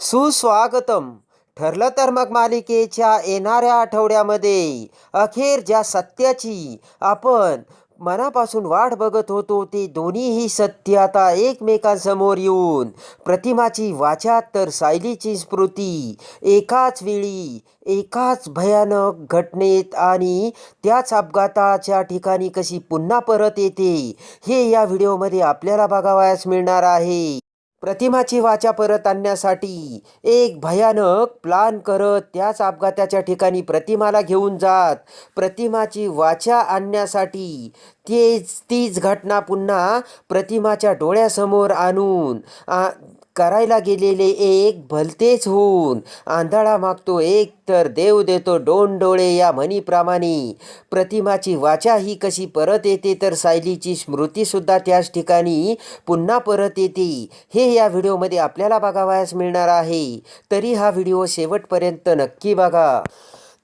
सुस्वागतम. ठरलं तर मग मालिकेच्या येणाऱ्या आठवड्यामध्ये अखेर ज्या सत्याची आपण मनापासून वाट बघत होतो ते दोन्हीही सत्य आता एकमेकांसमोर येऊन प्रतिमाची वाचा तर सायलीची स्मृती. एकाच वेळी एकाच भयानक घटनेत आणि त्याच अपघाताच्या ठिकाणी कशी पुन्हा परत येते हे या व्हिडिओमध्ये आपल्याला बघावयास मिळणार आहे. प्रतिमाची वाचा परत आणण्यासाठी एक भयानक प्लान करत त्याच अपघाताच्या ठिकाणी प्रतिमाला घेऊन जात. प्रतिमाची वाचा आणण्यासाठी तेच तीच घटना पुन्हा प्रतिमाच्या डोळ्यासमोर आणून आ, करायला गेलेले एक भलतेच होऊन आंधळा मागतो एक तर देव देतो दोन डोळे या म्हणीप्रमाणे. प्रतिमाची वाचा ही कशी परत येते तर सायलीची स्मृतीसुद्धा त्याच ठिकाणी पुन्हा परत येते. हे या व्हिडिओमध्ये आपल्याला बघावयास मिळणार आहे. तरी हा व्हिडिओ शेवटपर्यंत नक्की बघा.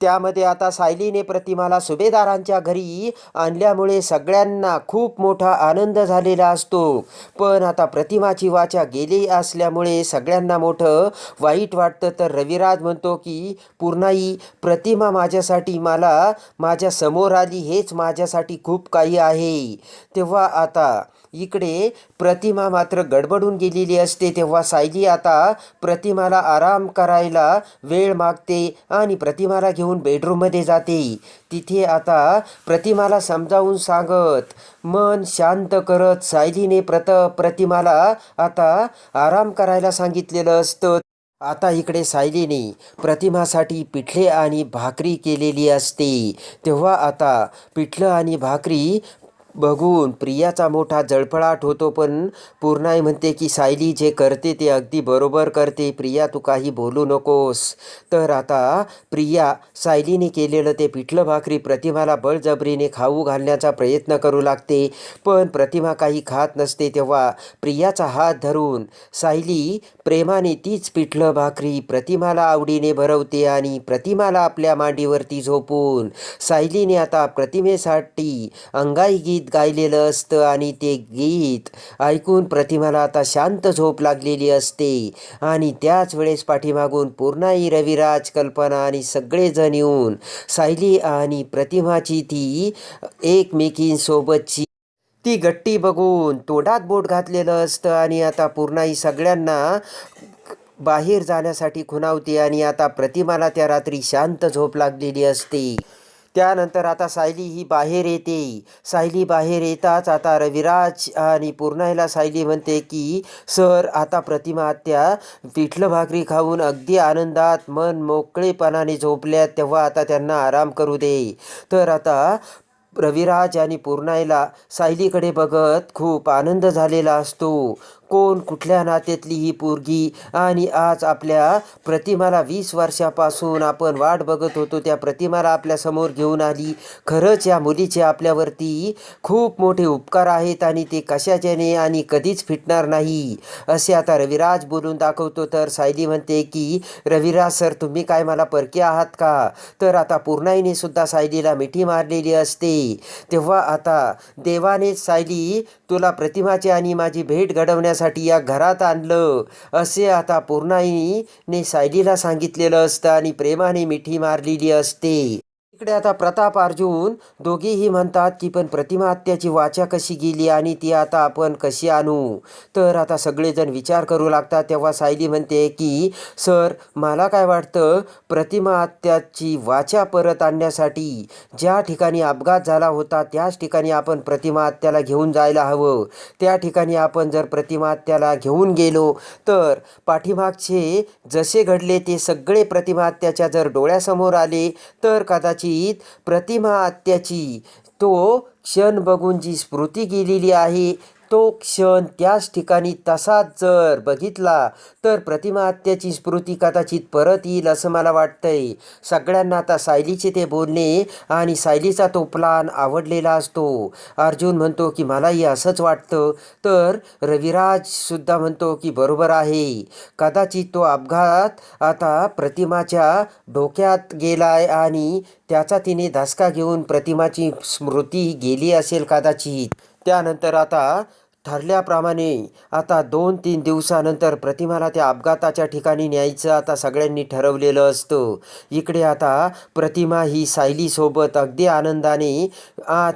त्यामध्ये आता सायलीने प्रतिमाला सुभेदारांच्या घरी आणल्यामुळे सगळ्यांना खूप मोठा आनंद झालेला असतो. पण आता प्रतिमाची वाचा गेली असल्यामुळे सगळ्यांना मोठं वाईट वाटतं. तर रविराज म्हणतो की पूर्णाई प्रतिमा माझ्यासाठी मला माझ्यासमोर आली हेच माझ्यासाठी खूप काही आहे. तेव्हा आता इकडे प्रतिमा मात्र गडबडून गेलेली असते. तेव्हा सायली आता प्रतिमाला आराम करायला वेळ मागते आणि प्रतिमाला घेऊन बेडरूममध्ये जाते. तिथे आता प्रतिमाला समजावून सांगत मन शांत करत सायलीने प्रत प्रतिमाला आता आराम करायला सांगितलेलं असतं. आता इकडे सायलीने प्रतिमासाठी पिठले आणि भाकरी केलेली असते. तेव्हा आता पिठलं आणि भाकरी बघून प्रियाचा मोठा जळफळाट होतो पण पूर्णाई म्हणते की सायली जे करते ते अगदी बरोबर करते. प्रिया तू काही बोलू नकोस. तर आता प्रिया सायलीने केलेलं ते पिठलं भाकरी प्रतिमाला बळजबरीने खाऊ घालण्याचा प्रयत्न करू लागते. पण प्रतिमा काही खात नसते तेव्हा प्रियाचा हात धरून सायली प्रेमाने तीच पिठलं भाकरी प्रतिमाला आवडीने भरवते आणि प्रतिमाला आपल्या मांडीवरती झोपून सायलीने आता प्रतिमेसाठी अंगाई गीत गायलेलं असतं आणि ते गीत ऐकून प्रतिमाला आता शांत झोप लागलेली असते. आणि त्याच वेळेस पाठीमागून पूर्णाई रविराज कल्पना आणि सगळेजण येऊन सायली आणि प्रतिमाची ती एकमेकींसोबतची ती गट्टी बघून तोंडात बोट घातलेलं असतं आणि आता पूर्णाई सगळ्यांना बाहेर जाण्यासाठी खुणावते आणि आता प्रतिमाला त्या रात्री शांत झोप लागलेली असते. त्यानंतर आता सायली ही बाहेर येते. सायली बाहेर येताच आता रविराज आणि पूर्णाईला सायली म्हणते की सर आता प्रतिमा आत्या पिठलं भाकरी खाऊन अगदी आनंदात मन मोकळेपणाने झोपल्यात तेव्हा आता त्यांना आराम करू दे. तर आता रविराज आणि पूर्णाईला सायलीकडे बघत खूप आनंद झालेला असतो. कोण कुठल्या नात्यातली ही पोरगी? आणि आज आपल्या प्रतिमाला वीस वर्षापासून आपण वाट बघत होतो त्या प्रतिमाला आपल्यासमोर घेऊन आली. खरंच या मुलीचे आपल्यावरती खूप मोठे उपकार आहेत आणि ते कशाच्याने आणि कधीच फिटणार नाही असे आता रविराज बोलून दाखवतो. तर सायली म्हणते की रविराज सर तुम्ही काय मला परके आहात का? तर आता पूर्णाईने सुद्धा सायलीला मिठी मारलेली असते. तेव्हा आता देवानेच सायली तुला प्रतिमाची आणि माझी भेट करण्यासाठी या घरात आणलं. असे आता पूर्णाईने सायलीला सांगितलेलं असतं आणि प्रेमाने मिठी मारलेली असते. इकडे आता प्रताप अर्जुन दोघेही म्हणतात की पण प्रतिमा आत्याची वाचा कशी गेली आणि ती आता आपण कशी आणू? तर आता सगळेजण विचार करू लागतात. तेव्हा सायली म्हणते की सर मला काय वाटतं प्रतिमा आत्याची वाचा परत आणण्यासाठी ज्या ठिकाणी अपघात झाला होता त्याच ठिकाणी आपण प्रतिमा आत्याला घेऊन जायला हवं. त्या ठिकाणी आपण जर प्रतिमा आत्याला घेऊन गेलो तर पाठीमागचे जसे घडले ते सगळे प्रतिमा आत्याच्या जर डोळ्यासमोर आले तर कदाचित प्रतिमा आत्याची तो क्षण बघून जी स्मृती गेलेली आहे तो क्षण त्याच ठिकाणी तसाच जर बघितला तर प्रतिमाहत्याची स्मृती कदाचित परत येईल असं मला वाटतंय. सगळ्यांना आता सायलीचे ते बोलणे आणि सायलीचा तो प्लान आवडलेला असतो. अर्जुन म्हणतो की मलाही असंच वाटतं. तर रविराज सुद्धा म्हणतो की बरोबर आहे. कदाचित तो अपघात आता प्रतिमाच्या डोक्यात गेलाय आणि त्याचा तिने धसका घेऊन प्रतिमाची स्म स्मृती गेली असेल कदाचित. त्यानंतर आता ठरल्याप्रमाणे आता दोन तीन दिवसानंतर प्रतिमाला त्या अपघाताच्या ठिकाणी न्यायचं आता सगळ्यांनी ठरवलेलं असतं. इकडे आता प्रतिमा ही सायलीसोबत अगदी आनंदाने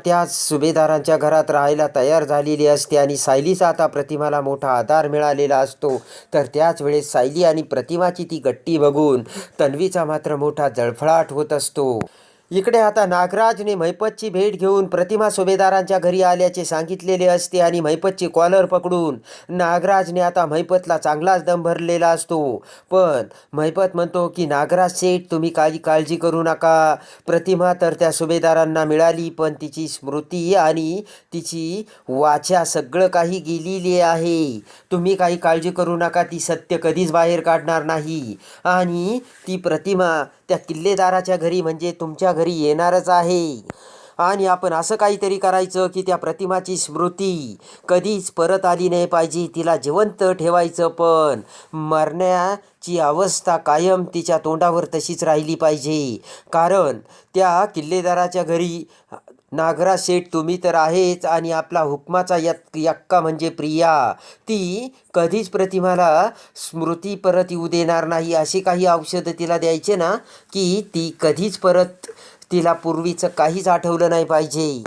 त्याच सुभेदारांच्या घरात राहायला तयार झालेली असते आणि सायलीचा आता प्रतिमाला मोठा आधार मिळालेला असतो. तर त्याच वेळेस सायली आणि प्रतिमाची ती गट्टी बघून तन्वीचा मात्र मोठा जळफळाट होत असतो. इकडे आता नागराजने महिपतची भेट घेऊन प्रतिमा सुभेदारांच्या घरी आल्याचे सांगितलेले असते आणि महिपतची कॉलर पकडून नागराजने आता महिपतला चांगलाच दम भरलेला असतो. पण महिपत म्हणतो की नागराज सेठ तुम्ही काही काळजी करू नका. प्रतिमा तर त्या सुभेदारांना मिळाली पण तिची स्मृती आणि तिची वाचा सगळं काही गेलेली आहे. तुम्ही काही काळजी करू नका ती सत्य कधीच बाहेर काढणार नाही. आणि ती प्रतिमा त्या किल्लेदाराच्या घरी म्हणजे तुमच्या घरी येणारच आहे. आणि आपण असं काहीतरी करायचं की त्या प्रतिमाची स्मृती कधीच परत आली नाही पाहिजे तिला जिवंत ठेवायचं पण. मरण्याची अवस्था कायम तिच्या तोंडावर तशीच राहिली पाहिजे. कारण त्या किल्लेदाराच्या घरी नागरा शेठ तुम्ही तर आहेच आणि आपला हुकमाचा यक यक्का म्हणजे प्रिया. ती कधीच प्रतिमाला स्मृती परत येऊ देणार नाही अशी काही औषधं तिला द्यायचे ना की ती कधीच परत तिला पूर्वीचं काहीच आठवलं नाही पाहिजे.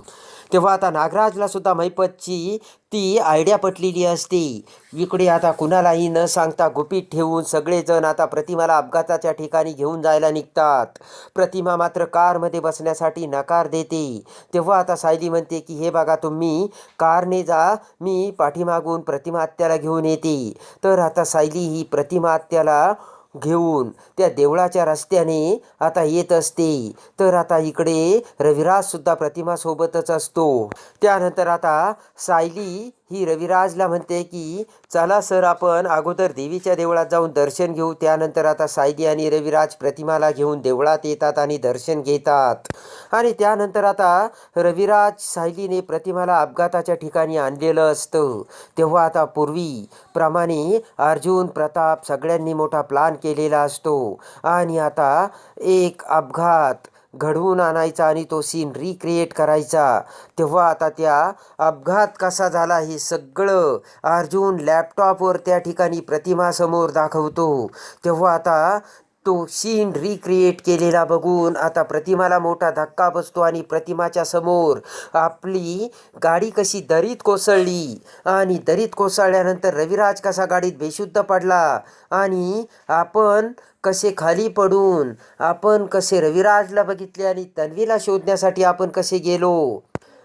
तेव्हा आता नागराजला सुद्धा मैपतची ती आयडिया पटलेली असते. इकडे आता कुणालाही न सांगता गुपित ठेवून सगळेजण आता प्रतिमाला अपघाताच्या ठिकाणी घेऊन जायला निघतात. प्रतिमा मात्र कारमध्ये बसण्यासाठी नकार देते. तेव्हा आता सायली म्हणते की हे बघा तुम्ही कारने जा मी पाठीमागून प्रतिमा हत्याला घेऊन येते. तर आता सायली ही प्रतिमा हत्याला घेऊन त्या देवळाच्या रस्त्याने आता येत असते. तर आता इकडे रविराज सुद्धा प्रतिमासोबतच असतो. त्यानंतर आता सायली ही रविराजला म्हणते की चला सर आपण अगोदर देवीच्या देवळात जाऊन दर्शन घेऊ. त्यानंतर आता सायली आणि रविराज प्रतिमाला घेऊन देवळात येतात आणि दर्शन घेतात. आणि त्यानंतर आता रविराज सायलीने प्रतिमाला अपघाताच्या ठिकाणी आणलेलं असतं. तेव्हा आता पूर्वी प्रमाणे अर्जुन प्रताप सगळ्यांनी मोठा प्लान केलेला असतो. आणि आता एक अपघात घडवून आणायचा आणि तो सीन रिक्रिएट करायचा. तेव्हा आता त्या अपघात कसा झाला हे सगळं अर्जुन लॅपटॉपवर त्या ठिकाणी प्रतिमासमोर दाखवतो. तेव्हा आता तो सीन रिक्रिएट केलेला बघून आता प्रतिमाला मोठा धक्का बसतो आणि प्रतिमाच्या समोर आपली गाडी कशी दरीत कोसळली आणि दरीत कोसळल्यानंतर रविराज कसा गाडीत बेशुद्ध पडला आणि आपण कसे खाली पडून आपण कसे रविराजला बघितले आणि तन्वीला शोधण्यासाठी आपण कसे गेलो?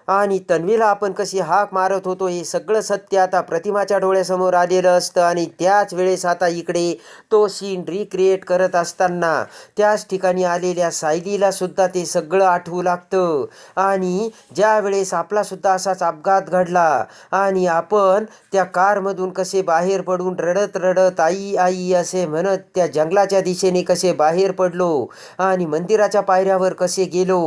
आणि तन्वीला आपण कशी हाक मारत होतो हे सगळं सत्य आता प्रतिमाच्या डोळ्यासमोर आलेलं असतं आणि त्याच वेळेस आता इकडे तो सीन रिक्रिएट करत असताना त्याच ठिकाणी आलेल्या सायलीला सुद्धा ते सगळं आठवू लागतं. आणि ज्या वेळेस आपलासुद्धा असाच अपघात घडला आणि आपण त्या कारमधून कसे बाहेर पडून रडत रडत आई आई असे म्हणत त्या जंगलाच्या दिशेने कसे बाहेर पडलो आणि मंदिराच्या पायऱ्यावर कसे गेलो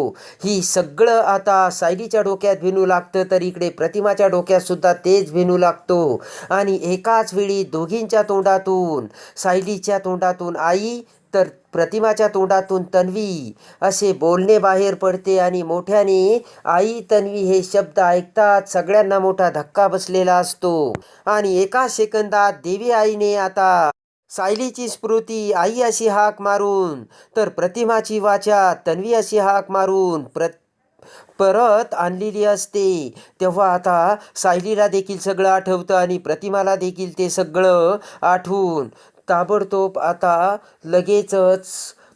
ही सगळं आता सायलीच्या डोक्यात भिनू लागतं तर इकडे प्रतिमाच्या डोक्यात सुद्धा तेच भिनू लागतो. आणि एकाच वेळी दोघींच्या तोंडातून सायलीच्या तोंडातून आई तर प्रतिमाच्या तोंडातून तन्वी असे बोलणे बाहेर पडते आणि मोठ्याने आई तन्वी हे शब्द ऐकतात सगळ्यांना मोठा धक्का बसलेला असतो. आणि एका सेकंदात देवी आईने आता सायलीची स्मृती आई अशी हाक मारून तर प्रतिमाची वाचा तन्वी अशी हाक मारून प्र परत आणलेली असते. तेव्हा आता सायलीला देखील सगळं आठवतं आणि प्रतिमाला देखील ते सगळं आठवून ताबडतोब आता लगेचच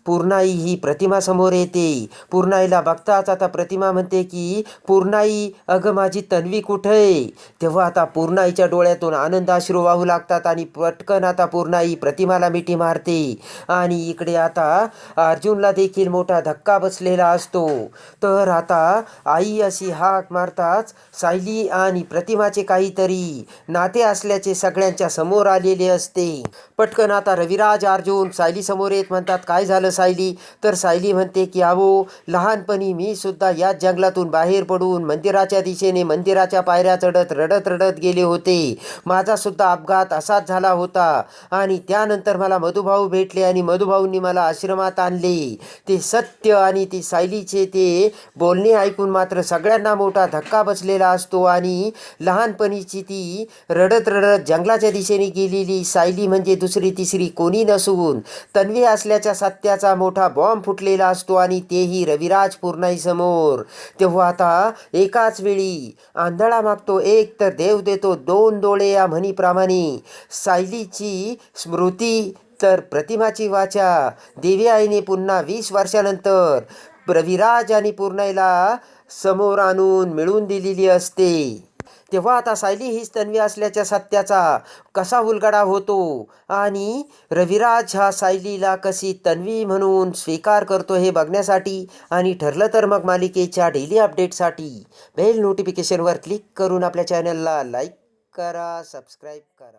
पूर्णाई ही प्रतिमा समोर येते. पूर्णाईला बघताच आता प्रतिमा म्हणते की पूर्णाई अगं माझी तन्वी कुठं आहे? तेव्हा आता पूर्णाईच्या डोळ्यातून आनंदाश्रू वाहू लागतात आणि पटकन आता पूर्णाई प्रतिमाला मिठी मारते. आणि इकडे आता अर्जुनला देखील मोठा धक्का बसलेला असतो. तर आता आई अशी हाक मारताच सायली आणि प्रतिमाचे काहीतरी नाते असल्याचे सगळ्यांच्या समोर आलेले असते. पटकन आता रविराज अर्जुन सायली समोर येत म्हणतात काय झालं सायली. तर सायली म्हणते की अहो लहानपणी मी सुद्धा याच जंगलातून बाहेर पडून मंदिराच्या दिशेने मंदिराच्या पायऱ्या चढत रडत रडत गेले होते. माझा सुद्धा अपघात असाच झाला होता. आणि त्यानंतर मला मधुभाऊ भेटले आणि मधुभाऊंनी मला आश्रमात आणले. ते सत्य आणि ती सायलीचे ते बोलणे ऐकून मात्र सगळ्यांना मोठा धक्का बसलेला असतो आणि लहानपणीची ती रडत रडत जंगलाच्या दिशेने गेलेली सायली म्हणजे दुसरी तिसरी कोणी नसून तन्वी असल्याच्या सत्याचा मोठा बॉम्ब फुटलेला असतो आणि तेही रविराज पूर्णाई समोर. तेव्हा आता एकाच वेळी आंधळा मागतो एक तर देव देतो दोन डोळे या म्हणीप्रमाणे. सायलीची स्मृती तर प्रतिमाची वाचा. देवी आईने पुन्हा वीस वर्षानंतर रविराज आणि पूर्णाईला समोर आणून मिळवून दिलेली असते. तेव्हा आता सायली हीच तन्वी असल्याच्या सत्याचा कसा उलगडा होतो? आणि रविराज हा सायलीला कशी तन्वी म्हणून स्वीकार करतो हे बघण्यासाठी आणि ठरलं तर मग मालिकेच्या डेली अपडेटसाठी बेल नोटिफिकेशनवर क्लिक करून आपल्या चॅनलला लाईक करा सबस्क्राईब करा.